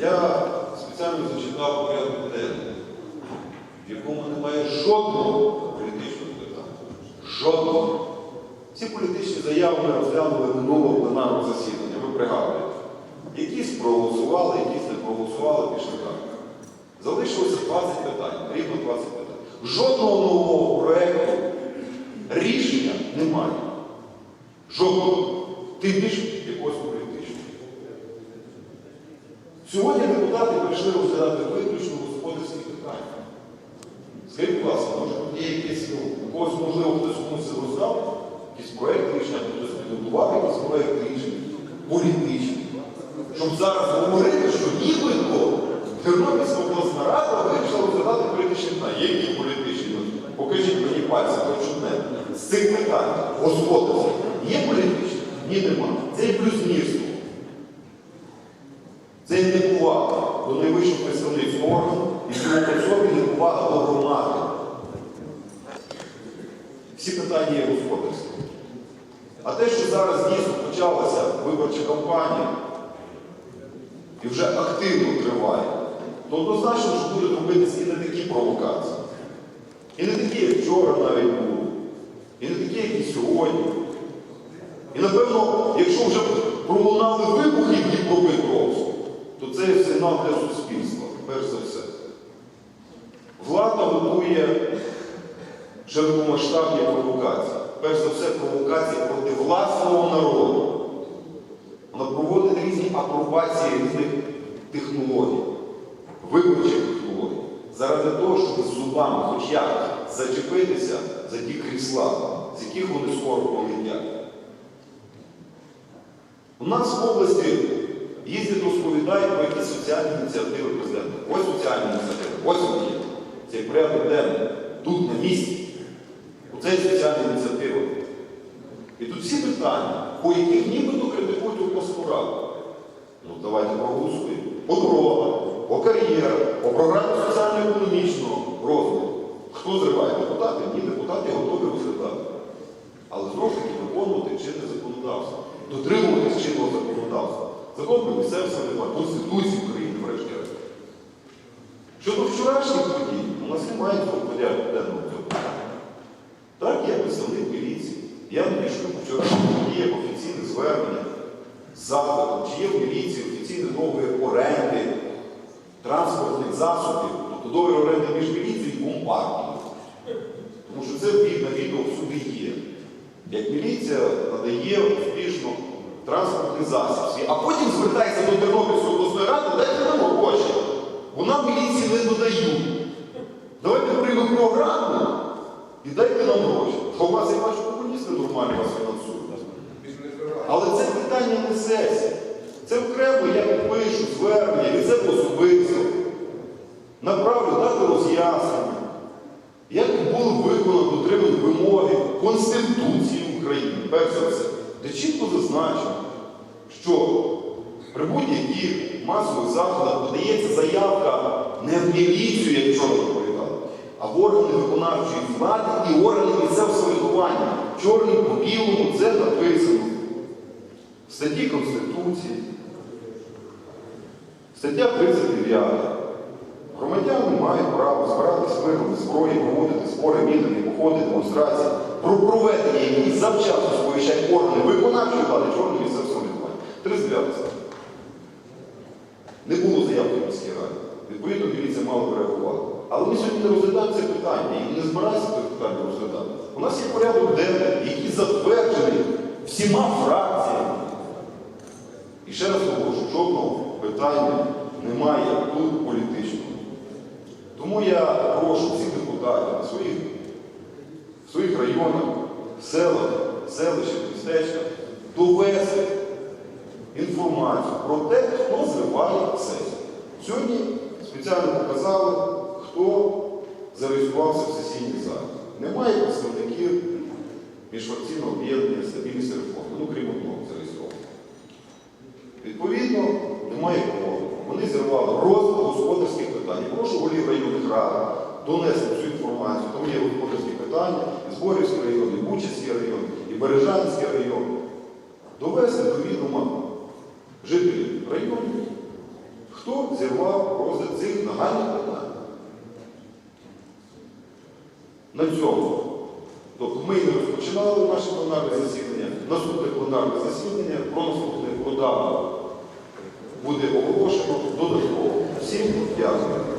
я спеціально зачитав порядок денний, в якому немає жодного політичного питання. Жодного. Всі політичні заяви ми розглянули минулого пленарного засідання, ви пригадуєте. Якісь проголосували, якісь не проголосували, пішли так. Залишилося 20 питань, рівно 20 питань. Жодного нового проєкту рішення немає. Жодного. Тим більше якогось політичного. Сьогодні депутати прийшли розглядати виключно господарські питання. Скажіть, будь ласка, може є якийсь, ну, у когось, можливо, хтось комусь роздав, якийсь проєкт рішення, хтось підготував якийсь проєкт рішення, політичний. Щоб зараз говорити, що нібито Тернопільська обласна рада вирішила розглядати політичні питання. Які політичні? Покажіть мені пальцем, хоч одне. З цих питань господарських є політичні? Ні, нема. Це і блюзнірство. Це неповага до найвищого представницького органу і цього особі неповага до громади. Всі питання є господарські. А те, що зараз дійсно почалася виборча кампанія і вже активно триває, то однозначно, що будуть робитися і не такі провокації. І не такі, як вчора навіть були, і не такі, як і сьогодні. І напевно, якщо вже пролунали вибухи в Дніпропетровську, сигнал для суспільства, перш за все. Влада готує широкомасштабні провокації. Перш за все, провокації проти власного народу. Вона проводить різні апробації різних технологій, виборчих технологій, заради того, щоб з зубами хоч як зачепитися за ті крісла, з яких вони скоро полетять. У нас в області їздять, розповідають про якісь соціальні ініціативи президента. Ось соціальні ініціативи, ось вони є. Цей порядок денний, тут на місці. Оце є соціальна ініціатива. І тут всі питання, по яких нібито критикують обласну раду. Ну давайте проголосуємо. По дорогах, по кар'єрах, по програмі соціально-економічного розвитку. Хто зриває депутати? Ні, депутати готові розглядати. Але знову ж таки виконувати чинне законодавство, дотримуватись чинного законодавства. Закон про місцеве самоврядування, Конституції України, врешті-решт. Щодо вчорашніх подій, у нас немає цього порядку денного цього. Так, я представник міліції. Я надійшов вчорашні події як офіційне звернення запитом, чи є в міліції офіційні договір оренди транспортних засобів, тобто договір оренди між міліцією і компартією. Тому що це від- на відео всюди є. Як міліція надає успішно транспортний засіб, а потім звертається до Тернопільської обласної ради, дайте нам гроші. Бо нам міліції не додають. Давайте приймемо програму і дайте нам гроші. Що у вас, я бачу, комуністи нормально вас фінансують. Але це питання не сесії. Це окремо, я підпишу звернення, від себе особисто. Направлю дати роз'яснення. Як було виконано дотримані вимоги Конституції України, перш за все, де чітко зазначено, що при будь-яких масових заходах подається заявка не в міліцію, як вчора доповідали, а в органи виконавчої влади і органи місцевого самоврядування. Чорним по білому це написано. В статті Конституції. Стаття 39. Громадяни мають право збиратись миром зброї, проводити збори, мітинги, походи, демонстрації, про проведення яких завчасно сповіщають органи виконавчої влади чорної місцевого самоврядування. 39 стаття. Не було заявки в міській раді. Відповідно, міліція мала б реагувати. Але ми сьогодні не розглядаємо це питання і не збираємося це питання розглядати. У нас є порядок денний, який затверджений всіма фракціями. І ще раз наголошу, жодного питання немає тут політичного. Тому я прошу всіх депутатів своїх, в своїх районах, селах, селищах, містечках довести інформацію про те, хто зриває сесію. Сьогодні спеціально показали, хто зареєструвався в сесійній залі. Немає представників міжфракційного об'єднання стабільність реформи, ну крім одного зареєстрованого. Відповідно, немає кого. Вони зірвали розвиток господарських питань. Прошу голів районних рад донести цю інформацію. Там є господарські питання, і Зборівський район, і Бучацький район, і Бережанський район. Довести до відома жителів району, хто зірвав розгляд цих нагальних питань? На цьому. Тобто ми не розпочинали наше пленарне засідання. Наступне пленарне засідання про наступне про буде оголошено додатково. Всім дякую.